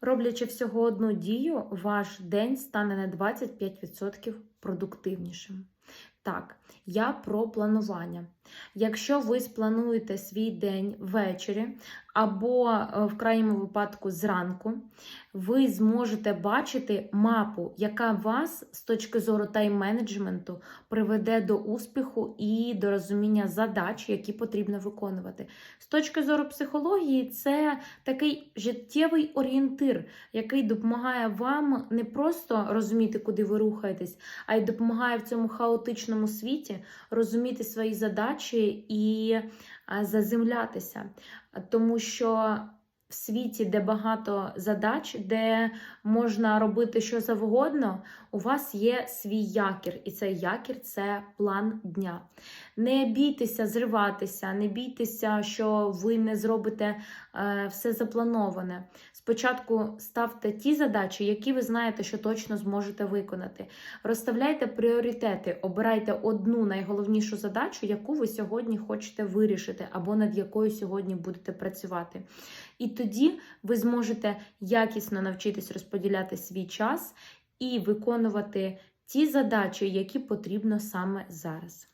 Роблячи всього одну дію, ваш день стане на 25% продуктивнішим. Так, я про планування. Якщо ви сплануєте свій день ввечері або е, в крайньому випадку зранку, ви зможете бачити мапу, яка вас з точки зору тайм-менеджменту приведе до успіху і до розуміння задач, які потрібно виконувати. З точки зору психології, це такий життєвий орієнтир, який допомагає вам не просто розуміти, куди ви рухаєтесь, а й допомагає в цьому хаотичному світі розуміти свої задачі і заземлятися. Тому що в світі, де багато задач, де можна робити що завгодно, у вас є свій якір, і цей якір це план дня. Не бійтеся зриватися, не бійтеся, що ви не зробите е, все заплановане. Спочатку ставте ті задачі, які ви знаєте, що точно зможете виконати. Розставляйте пріоритети, обирайте одну найголовнішу задачу, яку ви сьогодні хочете вирішити, або над якою сьогодні будете працювати. І тоді ви зможете якісно навчитись розподіляти свій час і виконувати ті задачі, які потрібно саме зараз.